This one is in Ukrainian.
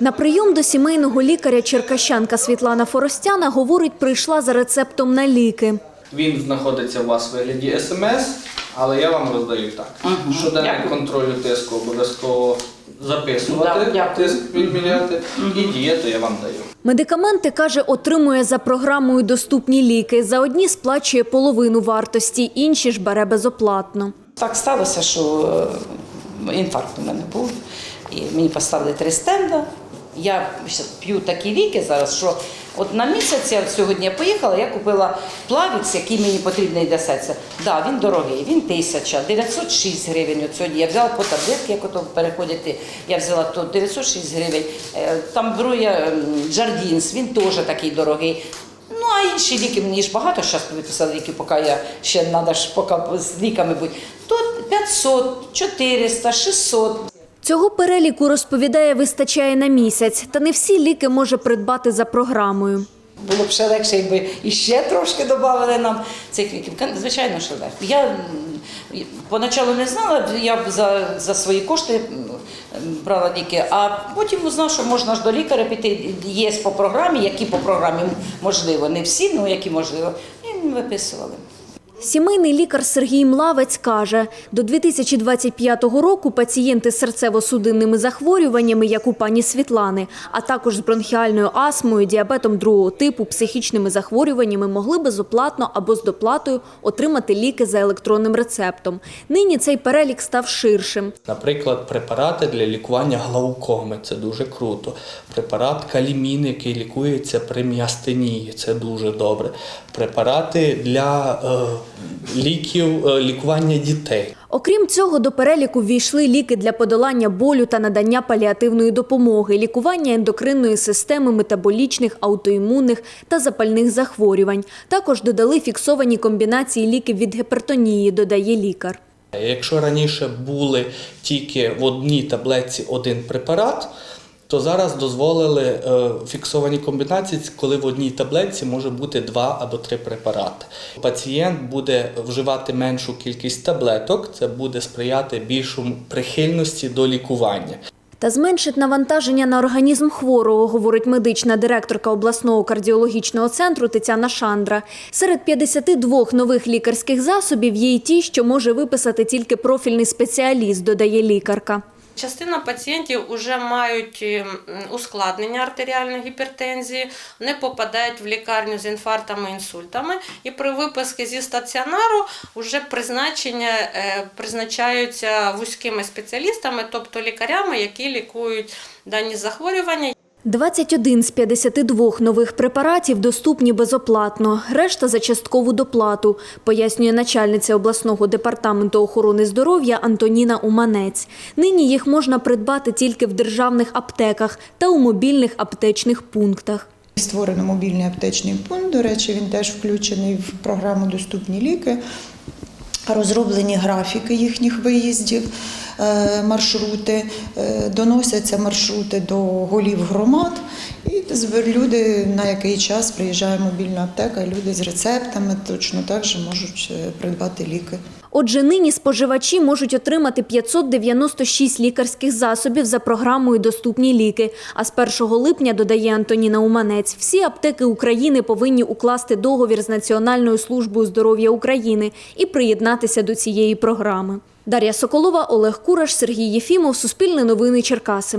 На прийом до сімейного лікаря черкащанка Світлана Форостяна говорить, прийшла за рецептом на ліки. Він знаходиться у вас в вигляді смс, але я вам роздаю так. Мгм, Щоденник дякую. контролю тиску обов'язково записувати, Да, тиск відміряти, і дієту я вам даю. Медикаменти, каже, отримує за програмою доступні ліки. За одні сплачує половину вартості, інші ж бере безоплатно. Так сталося, що е, інфаркт у мене був, і мені поставили три стенда. Я п'ю такі ліки зараз, що от на місяць я сьогодні я поїхала, я купила плавікс, який мені потрібний для серця. Да, він дорогий, він тисяча, 906 гривень. От сьогодні я взяла по таблетки, як ото переходити, я взяла то 906 гривень. Е, Там беру я ем, Джардінс, він теж такий дорогий. Ну, а інші ліки мені ж багато зараз виписали ліки, поки я ще треба ж поки з ліками бути. Тут 500, 400, 600. Цього переліку, розповідає, вистачає на місяць, та не всі ліки може придбати за програмою. Було б ще легше, якби іще трошки додали нам цих ліків. Звичайно, що легко. Я поначалу не знала, я за, за свої кошти брала ліки, а потім узнав, що можна ж до лікаря піти. Є по програмі, які по програмі можливо, не всі, ну які можливо, і виписували. Сімейний лікар Сергій Млавець каже, до 2025 року пацієнти з серцево-судинними захворюваннями, як у пані Світлани, а також з бронхіальною астмою, діабетом другого типу, психічними захворюваннями могли безоплатно або з доплатою отримати ліки за електронним рецептом. Нині цей перелік став ширшим. Наприклад, препарати для лікування глаукоми це дуже круто. Препарат калімін, який лікується при міастенії, це дуже добре. Препарати для е, ліків е, лікування дітей. Окрім цього, до переліку ввійшли ліки для подолання болю та надання паліативної допомоги, лікування ендокринної системи, метаболічних, аутоімунних та запальних захворювань. Також додали фіксовані комбінації ліків від гіпертонії, додає лікар. Якщо раніше були тільки в одній таблетці один препарат, то зараз дозволили е, фіксовані комбінації, коли в одній таблетці може бути два або три препарати. Пацієнт буде вживати меншу кількість таблеток, це буде сприяти більшому прихильності до лікування. Та зменшить навантаження на організм хворого, говорить медична директорка обласного кардіологічного центру Тетяна Шандра. Серед 52 нових лікарських засобів є й ті, що може виписати тільки профільний спеціаліст, додає лікарка. Частина пацієнтів вже мають ем, ускладнення артеріальної гіпертензії, не попадають в лікарню з інфарктами, інсультами, і при виписці зі стаціонару вже призначення е, призначаються вузькими спеціалістами, тобто лікарями, які лікують дані захворювання. 21 з 52 нових препаратів доступні безоплатно, решта за часткову доплату, пояснює начальниця обласного департаменту охорони здоров'я Антоніна Уманець. Нині їх можна придбати тільки в державних аптеках та у мобільних аптечних пунктах. Створено мобільний аптечний пункт. До речі, він теж включений в програму Доступні ліки. Розроблені графіки їхніх виїздів, е, маршрути, е, доносяться маршрути до голів громад, і люди на який час приїжджає мобільна аптека, люди з рецептами точно так же можуть е, придбати ліки. Отже, нині споживачі можуть отримати 596 лікарських засобів за програмою Доступні ліки. А з 1 липня, додає Антоніна Уманець, всі аптеки України повинні укласти договір з Національною службою здоров'я України і приєднатися до цієї програми. Дар'я Соколова, Олег Кураш, Сергій Єфімов, Суспільне новини Черкаси.